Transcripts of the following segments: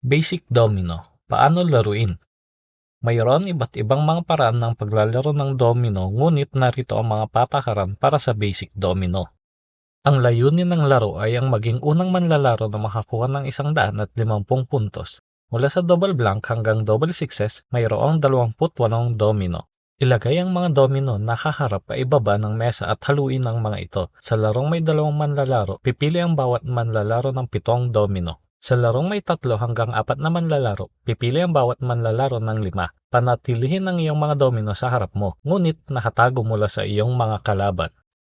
Basic Domino. Paano laruin? Mayroon iba't ibang mga paraan ng paglalaro ng domino ngunit narito ang mga patakaran para sa basic domino. Ang layunin ng laro ay ang maging unang manlalaro na makakuha ng isang daan at limampung puntos. Mula sa double blank hanggang double sixes, mayroong 28 domino. Ilagay ang mga domino na kaharap pa ibaba ng mesa at haluin ang mga ito. Sa larong may dalawang manlalaro, pipili ang bawat manlalaro ng pitong domino. Sa larong may tatlo hanggang apat na manlalaro, pipili ang bawat manlalaro ng lima. Panatilihin ang iyong mga domino sa harap mo, ngunit nakatago mula sa iyong mga kalaban.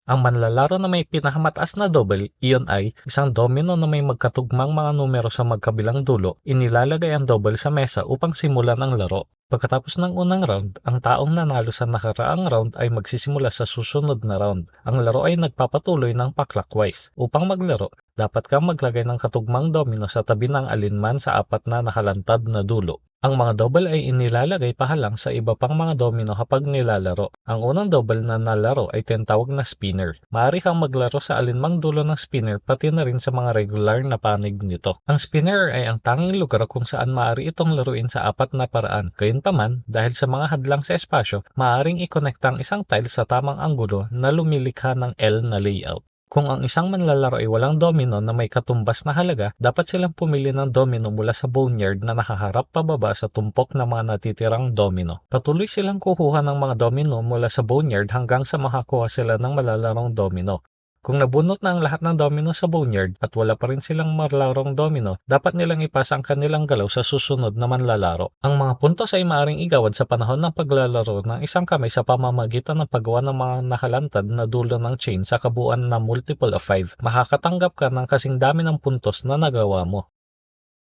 Ang manlalaro na may pinakamataas na double, iyon ay isang domino na may magkatugmang mga numero sa magkabilang dulo, inilalagay ang double sa mesa upang simulan ang laro. Pagkatapos ng unang round, ang taong nanalo sa nakaraang round ay magsisimula sa susunod na round. Ang laro ay nagpapatuloy ng pa-clockwise. Upang maglaro, dapat kang maglagay ng katugmang domino sa tabi ng alinman sa apat na nakalantad na dulo. Ang mga double ay inilalagay pahalang sa iba pang mga domino kapag nilalaro. Ang unang double na nalaro ay tinatawag na spinner. Maaari kang maglaro sa alinmang dulo ng spinner pati na rin sa mga regular na panig nito. Ang spinner ay ang tanging lugar kung saan maaari itong laruin sa apat na paraan. Gayunpaman, dahil sa mga hadlang sa espasyo, maaaring ikonekta ang isang tile sa tamang anggulo na lumilikha ng L na layout. Kung ang isang manlalaro ay walang domino na may katumbas na halaga, dapat silang pumili ng domino mula sa boneyard na nakaharap pababa sa tumpok ng mga natitirang domino. Patuloy silang kukuha ng mga domino mula sa boneyard hanggang sa makakuha sila ng malalarong domino. Kung nabunot na ang lahat ng domino sa boneyard at wala pa rin silang malarong domino, dapat nilang ipasa ang kanilang galaw sa susunod na manlalaro. Ang mga puntos ay maaaring igawad sa panahon ng paglalaro ng isang kamay sa pamamagitan ng paggawa ng mga nakalantad na dulo ng chain sa kabuuan na multiple of 5. Makakatanggap ka ng kasing dami ng puntos na nagawa mo.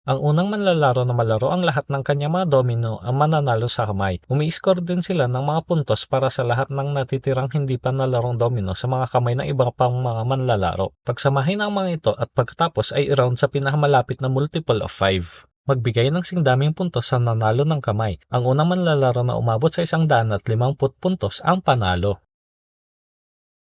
Ang unang manlalaro na malaro ang lahat ng kanyang mga domino ang mananalo sa kamay. Umi-score din sila ng mga puntos para sa lahat ng natitirang hindi pa nalarong domino sa mga kamay ng iba pang mga manlalaro. Pagsamahin ang mga ito at pagkatapos ay i-round sa pinakamalapit na multiple of 5. Magbigay ng singdaming puntos sa nanalo ng kamay. Ang unang manlalaro na umabot sa isang daan at limamput puntos ang panalo.